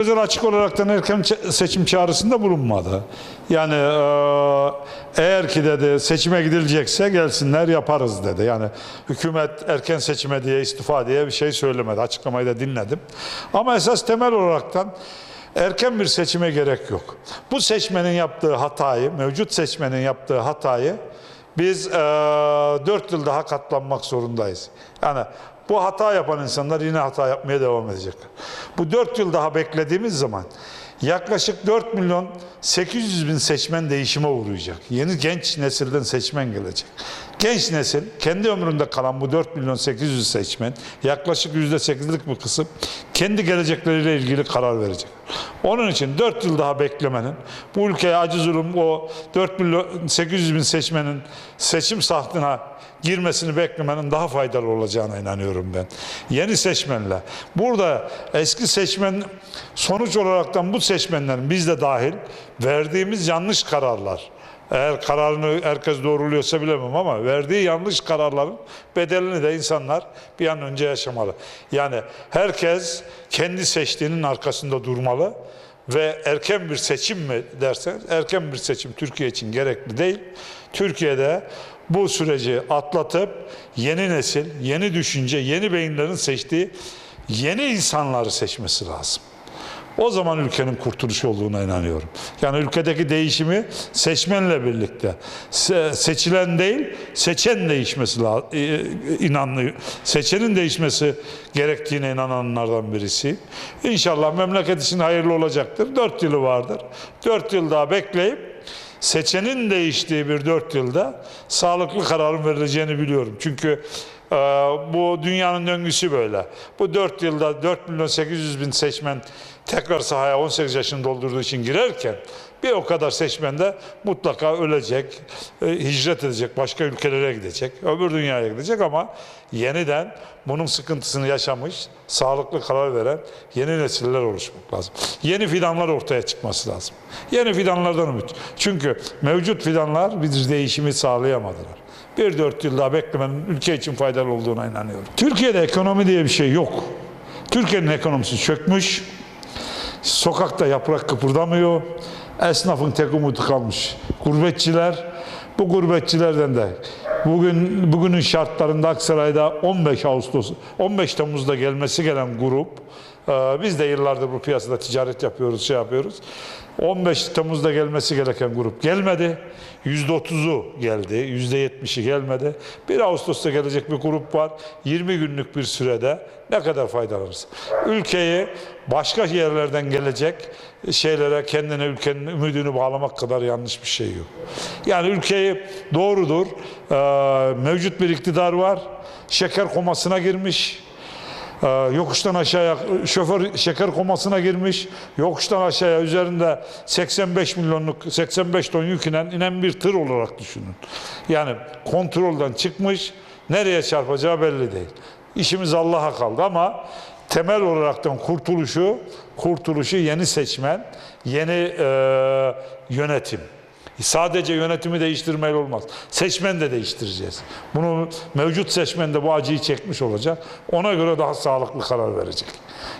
Özel açık olaraktan erken seçim çağrısında bulunmadı. Yani eee, eğer ki dedi seçime gidilecekse gelsinler yaparız dedi. Yani hükümet erken seçime diye istifa diye bir şey söylemedi. Açıklamayı da dinledim. Ama esas temel olaraktan erken bir seçime gerek yok. Bu seçmenin yaptığı hatayı, mevcut seçmenin yaptığı hatayı biz eee 4 yıl daha katlanmak zorundayız. Yani bu hata yapan insanlar yine hata yapmaya devam edecekler. Bu 4 yıl daha beklediğimiz zaman yaklaşık 4 milyon 800 bin seçmen değişime uğrayacak. Yeni genç nesilden seçmen gelecek. Genç nesil kendi ömründe kalan bu 4 milyon 800 seçmen yaklaşık %8'lik bir kısım kendi gelecekleriyle ilgili karar verecek. Onun için 4 yıl daha beklemenin bu ülkeye acı zulüm o 4 milyon 800 bin seçmenin seçim sahtına girmesini beklemenin daha faydalı olacağına inanıyorum ben. Yeni seçmenle. Burada eski seçmen sonuç olaraktan bu seçmenlerin biz de dahil verdiğimiz yanlış kararlar. Eğer kararını herkes doğruluyorsa bilemem ama verdiği yanlış kararların bedelini de insanlar bir an önce yaşamalı. Yani herkes kendi seçtiğinin arkasında durmalı ve erken bir seçim mi derseniz erken bir seçim Türkiye için gerekli değil. Türkiye'de bu süreci atlatıp yeni nesil, yeni düşünce, yeni beyinlerin seçtiği yeni insanları seçmesi lazım. O zaman ülkenin kurtuluşu olduğuna inanıyorum. Yani ülkedeki değişimi seçmenle birlikte se- seçilen değil, seçen değişmesi lazım. inanlı seçenin değişmesi gerektiğine inananlardan birisi. İnşallah memleket için hayırlı olacaktır. Dört yılı vardır. Dört yıl daha bekleyip seçenin değiştiği bir dört yılda sağlıklı kararın verileceğini biliyorum. Çünkü e, bu dünyanın döngüsü böyle. Bu dört yılda 4 milyon 800 bin seçmen tekrar sahaya 18 yaşını doldurduğu için girerken bir o kadar seçmen de mutlaka ölecek, e, hicret edecek, başka ülkelere gidecek, öbür dünyaya gidecek ama yeniden bunun sıkıntısını yaşamış, sağlıklı karar veren yeni nesiller oluşmak lazım. Yeni fidanlar ortaya çıkması lazım. Yeni fidanlardan ümit. Çünkü mevcut fidanlar bir değişimi sağlayamadılar. Bir dört yıl daha beklemenin ülke için faydalı olduğuna inanıyorum. Türkiye'de ekonomi diye bir şey yok. Türkiye'nin ekonomisi çökmüş. Sokakta yaprak kıpırdamıyor. Esnafın tek umudu kalmış. Gurbetçiler, bu gurbetçilerden de bugün bugünün şartlarında Aksaray'da 15 Ağustos 15 Temmuz'da gelmesi gelen grup biz de yıllardır bu piyasada ticaret yapıyoruz, şey yapıyoruz. 15 Temmuz'da gelmesi gereken grup gelmedi. %30'u geldi, %70'i gelmedi. 1 Ağustos'ta gelecek bir grup var. 20 günlük bir sürede ne kadar faydalanırız? Ülkeyi başka yerlerden gelecek şeylere kendine ülkenin ümidini bağlamak kadar yanlış bir şey yok. Yani ülkeyi doğrudur. Ee, mevcut bir iktidar var. Şeker komasına girmiş. Ee, yokuştan aşağıya şoför şeker komasına girmiş. Yokuştan aşağıya üzerinde 85 milyonluk 85 ton yük inen, inen bir tır olarak düşünün. Yani kontrolden çıkmış. Nereye çarpacağı belli değil. İşimiz Allah'a kaldı ama temel olaraktan kurtuluşu kurtuluşu yeni seçmen, yeni e, yönetim. Sadece yönetimi değiştirmeyle olmaz. Seçmen de değiştireceğiz. Bunu mevcut seçmen de bu acıyı çekmiş olacak. Ona göre daha sağlıklı karar verecek.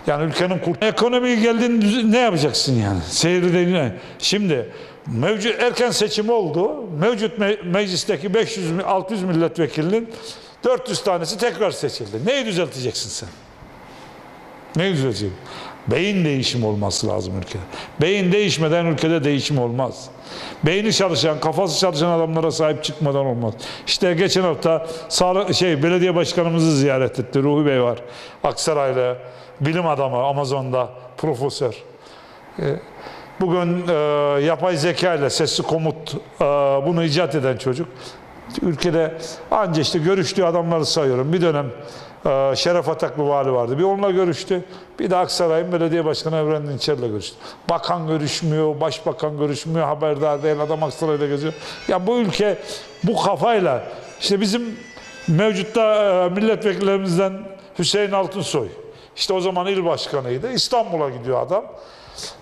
Yani ülkenin kurt ekonomiyi düz- ne yapacaksın yani? Seyri ne? Şimdi mevcut erken seçim oldu. Mevcut me- meclisteki 500 mi- 600 milletvekilinin 400 tanesi tekrar seçildi. Neyi düzelteceksin sen? Ne düzeltecek? Beyin değişimi olması lazım ülkede. Beyin değişmeden ülkede değişim olmaz. Beyni çalışan, kafası çalışan adamlara sahip çıkmadan olmaz. İşte geçen hafta sağlık şey belediye başkanımızı ziyaret etti. Ruhi Bey var. Aksaray'la bilim adamı Amazon'da profesör. Ee, Bugün e, yapay zeka ile sesli komut e, bunu icat eden çocuk. Ülkede anca işte görüştüğü adamları sayıyorum. Bir dönem e, Şeref Ataklı vali vardı. Bir onunla görüştü. Bir de Aksaray'ın belediye başkanı Evren Dinçer'le görüştü. Bakan görüşmüyor, başbakan görüşmüyor, haberdar değil, adam Aksaray'da geziyor. Ya bu ülke bu kafayla işte bizim mevcutta e, milletvekillerimizden Hüseyin Altınsoy. İşte o zaman il başkanıydı. İstanbul'a gidiyor adam.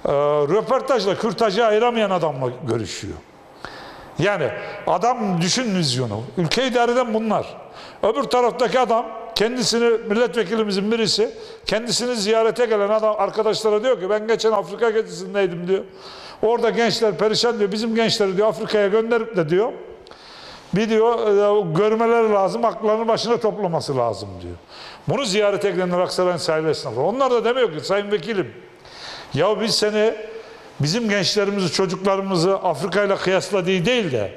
E, röportajla kürtajı ayıramayan adamla görüşüyor. Yani adam düşün vizyonu. Ülkeyi idare eden bunlar. Öbür taraftaki adam kendisini milletvekilimizin birisi kendisini ziyarete gelen adam arkadaşlara diyor ki ben geçen Afrika gezisindeydim diyor. Orada gençler perişan diyor. Bizim gençleri diyor Afrika'ya gönderip de diyor. Bir diyor e, görmeleri lazım, aklarını başına toplaması lazım diyor. Bunu ziyarete gidenler Aksaray'ın sahil esnafı. Onlar da demiyor ki sayın vekilim ya biz seni bizim gençlerimizi, çocuklarımızı Afrika ile kıyasla diye değil de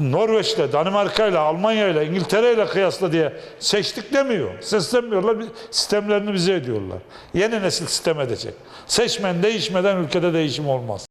Norveç'le, Danimarka'yla, Almanya'yla, İngiltere'yle kıyasla diye seçtik demiyor. Seslenmiyorlar, sistemlerini bize ediyorlar. Yeni nesil sistem edecek. Seçmen değişmeden ülkede değişim olmaz.